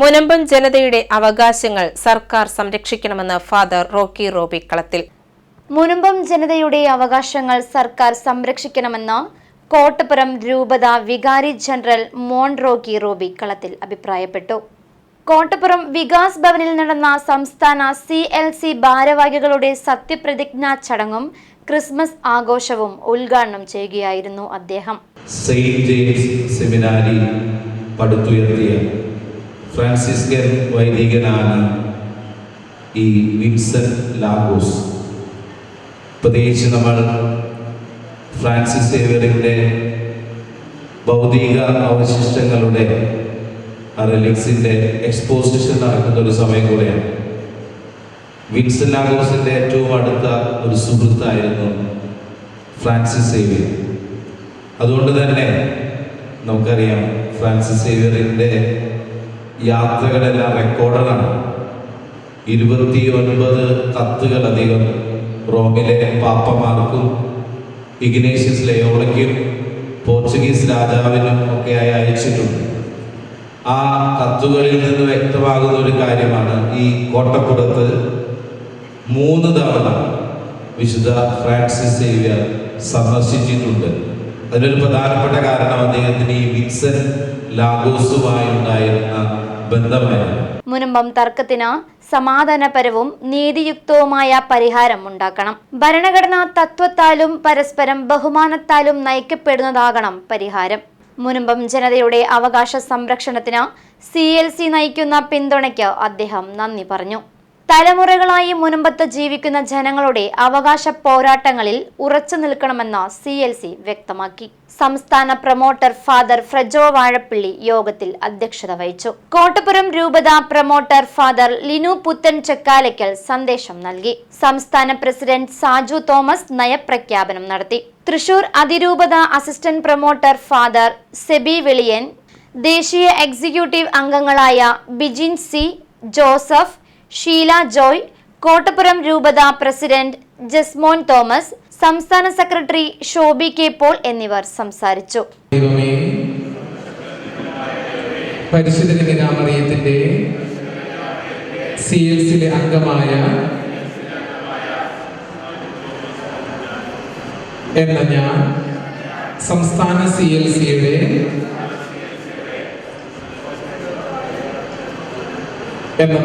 മുനമ്പം ജനതയുടെ അവകാശങ്ങൾ സർക്കാർ സംരക്ഷിക്കണമെന്ന് ഫാദർ റോക്കി റോബി കളത്തിൽ. മുനമ്പം ജനതയുടെ അവകാശങ്ങൾ സർക്കാർ സംരക്ഷിക്കണമെന്ന് കോട്ടപ്പുറം രൂപത വികാരി ജനറൽ മോൺ റോക്കി റോബി കളത്തിൽ അഭിപ്രായപ്പെട്ടു. കോട്ടപ്പുറം വികാസ് ഭവനിൽ നടന്ന സംസ്ഥാന സി എൽ സി ഭാരവാഹികളുടെ സത്യപ്രതിജ്ഞാ ചടങ്ങും ക്രിസ്മസ് ആഘോഷവും ഉദ്ഘാടനം ചെയ്യുകയായിരുന്നു അദ്ദേഹം. സെയിന്റ് ജെയിംസ് സെമിനാരി പടുത്തുയർത്തിയ ഫ്രാൻസിസ്കൻ വൈദികനാണ് ഈ വിൻസെന്റ് ലാഗോസ്. പ്രത്യേകിച്ച് നമ്മൾ ഫ്രാൻസിസ് സേവ്യറിന്റെ ഭൗതിക അവശിഷ്ടങ്ങളുടെ റിലിക്സിന്റെ എക്സ്പോസിഷൻ നടക്കുന്ന ഒരു സമയം കൂടെയാണ്. വിൻസൻ ലാഗോസിന്റെ ഏറ്റവും അടുത്ത ഒരു സുഹൃത്തായിരുന്നു ഫ്രാൻസിസ് സേവ്യർ. അതുകൊണ്ട് തന്നെ നമുക്കറിയാം ഫ്രാൻസിസ് സേവിയറിന്റെ യാത്രകളെല്ലാം റെക്കോർഡാണ് ഇരുപത്തി ഒൻപത് കത്തുകളധികം റോമിലെ പാപ്പമാർക്കും ഇഗ്നേഷ്യസ് ലയോളയ്ക്കും പോർച്ചുഗീസ് രാജാവിനും ഒക്കെയായി അയച്ചിട്ടുണ്ട്. ആ കത്തുകളിൽ നിന്ന് വ്യക്തമാകുന്ന ഒരു കാര്യമാണ് ഈ കോട്ടപ്പുറത്ത് മൂന്ന് തവണ വിശുദ്ധ ഫ്രാൻസിസ് സേവ്യർ സന്ദർശിച്ചിട്ടുണ്ട്. അതിനൊരു പ്രധാനപ്പെട്ട കാരണം അദ്ദേഹത്തിന് ഈ വിൻസൻ ലാഗോസുമായി ഉണ്ടായിരുന്ന ബന്ധമായിരുന്നു. മുനമ്പം തർക്കത്തിന് സമാധാനപരവും നീതിയുക്തവുമായ പരിഹാരം ഉണ്ടാക്കണം. ഭരണഘടനാ തത്വത്താലും പരസ്പരം ബഹുമാനത്താലും നയിക്കപ്പെടുന്നതാകണം പരിഹാരം. മുനമ്പം ജനതയുടെ അവകാശ സംരക്ഷണത്തിന് സി എൽ സി നയിക്കുന്ന പിന്തുണയ്ക്ക് അദ്ദേഹം നന്ദി പറഞ്ഞു. തലമുറകളായി മുനമ്പത്ത് ജീവിക്കുന്ന ജനങ്ങളുടെ അവകാശ പോരാട്ടങ്ങളിൽ ഉറച്ചു നിൽക്കണമെന്ന് സി എൽ സി വ്യക്തമാക്കി. സംസ്ഥാന പ്രൊമോട്ടർ ഫാദർ ഫ്രജോ വാഴപ്പിള്ളി യോഗത്തിൽ അധ്യക്ഷത വഹിച്ചു. കോട്ടപ്പുറം രൂപത പ്രൊമോട്ടർ ഫാദർ ലിനു പുത്തൻ ചെക്കാലയ്ക്കൽ സന്ദേശം നൽകി. സംസ്ഥാന പ്രസിഡന്റ് സാജു തോമസ് നയപ്രഖ്യാപനം നടത്തി. തൃശൂർ അതിരൂപത assistant promoter father Sebi Veliyan ദേശീയ എക്സിക്യൂട്ടീവ് അംഗങ്ങളായ ബിജിൻ സി ജോസഫ് ഷീല ജോയ് കോട്ടപ്പുറം രൂപത പ്രസിഡന്റ് ജസ്മോൻ തോമസ് സംസ്ഥാന സെക്രട്ടറി ഷോബി കെ പോൾ എന്നിവർ സംസാരിച്ചു. അംഗമായ എന്ന ഞാൻ സംസ്ഥാന സി എൽ സിയുടെ എന്ന